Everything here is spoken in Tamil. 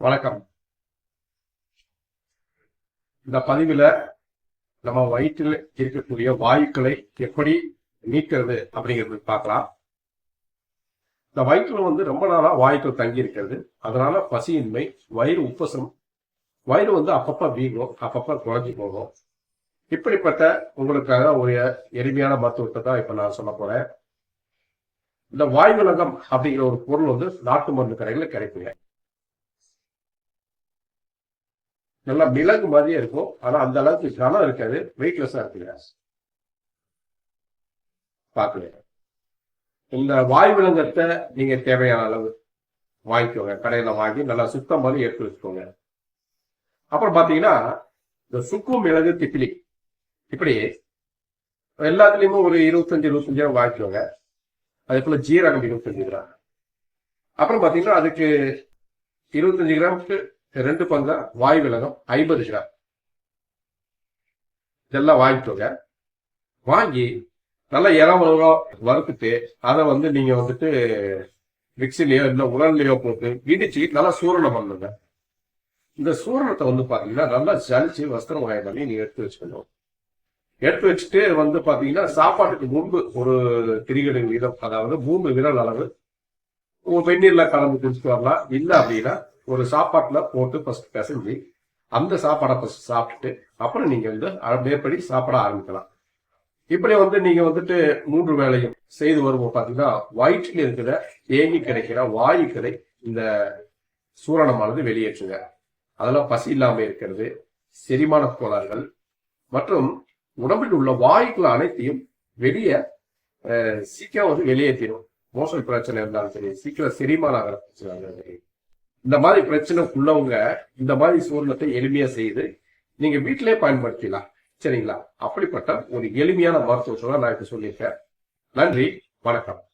வணக்கம். இந்த பதிவில் நம்ம வயிற்றில் இருக்கக்கூடிய வாயுக்களை எப்படி நீக்கிறது அப்படிங்கிறது பார்க்கலாம். இந்த வயிற்றில் வந்து ரொம்ப நாளாக வாயுக்கள் தங்கி இருக்கிறது. அதனால பசியின்மை வயிறு உப்பசம் வயிறு வந்து அப்பப்போ வீங்கும் அப்பப்போ குறைஞ்சி போகும். இப்படிப்பட்ட உங்களுக்காக ஒரு எளிமையான மருத்துவத்தை தான் இப்போ நான் சொல்ல போகிறேன் இந்த வாயுவிலகம் அப்படிங்கிற ஒரு பொருள் வந்து நாட்டு மருந்து கடைகளில் கிடைக்குங்க நல்லா மிளகு மாதிரியே இருக்கும். ஆனா அந்த அளவுக்கு கனம் இருக்காது. வெயிட்லெஸ்ஸா இருக்குங்க. பார்க்கலாம் இந்த வாய் விலங்கத்தை நீங்க தேவையான அளவு வாங்கிக்கோங்க. கடையில வாங்கி நல்லா சுத்தம் மாதிரி எடுத்து வச்சுக்கோங்க. அப்புறம் பாத்தீங்கன்னா இந்த சுக்கு மிளகு திப்பிலி. இப்படி எல்லாத்துலயுமே ஒரு இருபத்தஞ்சு இருபத்தஞ்சு ரூபா வாங்கிக்கோங்க. அதே போல ஜீரகம் இருபத்தஞ்சு கிராம். அப்புறம் பாத்தீங்கன்னா அதுக்கு இருபத்தஞ்சு கிராமுக்கு ரெண்டு பங்கா வாய் விலகம் ஐம்பது கிராம் இதெல்லாம் வாங்கிக்கோங்க. வாங்கி நல்லா இறமலோ வறுத்துட்டு அதை வந்து நீங்க வந்துட்டு மிக்சிலையோ இல்லை உரல்லையோ போட்டு இடிச்சு நல்லா சூரணம் பண்ணுங்க. இந்த சூரணத்தை வந்து பாத்தீங்கன்னா நல்லா ஜலிச்சு வஸ்திரம் வாய பண்ணி நீங்க எடுத்து வச்சுக்கணும். எடுத்து வச்சுட்டு வந்து பாத்தீங்கன்னா சாப்பாட்டுக்கு முன்பு ஒரு திரிகடு வீதம் அதாவது மூணு விரல் அளவு. ஒரு வெந்நீர்ல கலந்து குடிச்சுட்டு வரலாம். இல்லை அப்படின்னா ஒரு சாப்பாட்டுல போட்டு ஃபர்ஸ்ட் பிசைஞ்சு அந்த சாப்பாடை ஃபர்ஸ்ட் சாப்பிட்டுட்டு அப்புறம் நீங்க வந்து மேற்படி சாப்பிட ஆரம்பிக்கலாம். இப்படி வந்து நீங்க வந்துட்டு மூன்று வேலையும் செய்து வருவோம் பாத்தீங்கன்னா வயிற்றில் இருக்கிற தேங்கி கிடைக்கிற வாயுக்களை இந்த சூரணமானது வெளியேற்றுங்க. அதெல்லாம் பசி இல்லாம இருக்கிறது செரிமான கோளாறுகள் மற்றும் உடம்பில் உள்ள வாயுக்கள் அனைத்தையும் வெளியே சீக்கிரம் வந்து வெளியேற்றிடும். மோசல் பிரச்சனை இருந்தாலும் சரி சீக்கிரம் செரிமான ஆகிற பிரச்சனை இருந்தாலும் சரி. இந்த மாதிரி பிரச்சனைக்குள்ளவங்க இந்த மாதிரி சூர்ணத்தை எளிமையா செய்து நீங்க வீட்டிலே பயன்படுத்திக்கலாம் சரிங்களா? அப்படிப்பட்ட ஒரு எளிமையான மருத்துவ தான் நான் இப்ப சொல்லியிருக்கேன். நன்றி. வணக்கம்.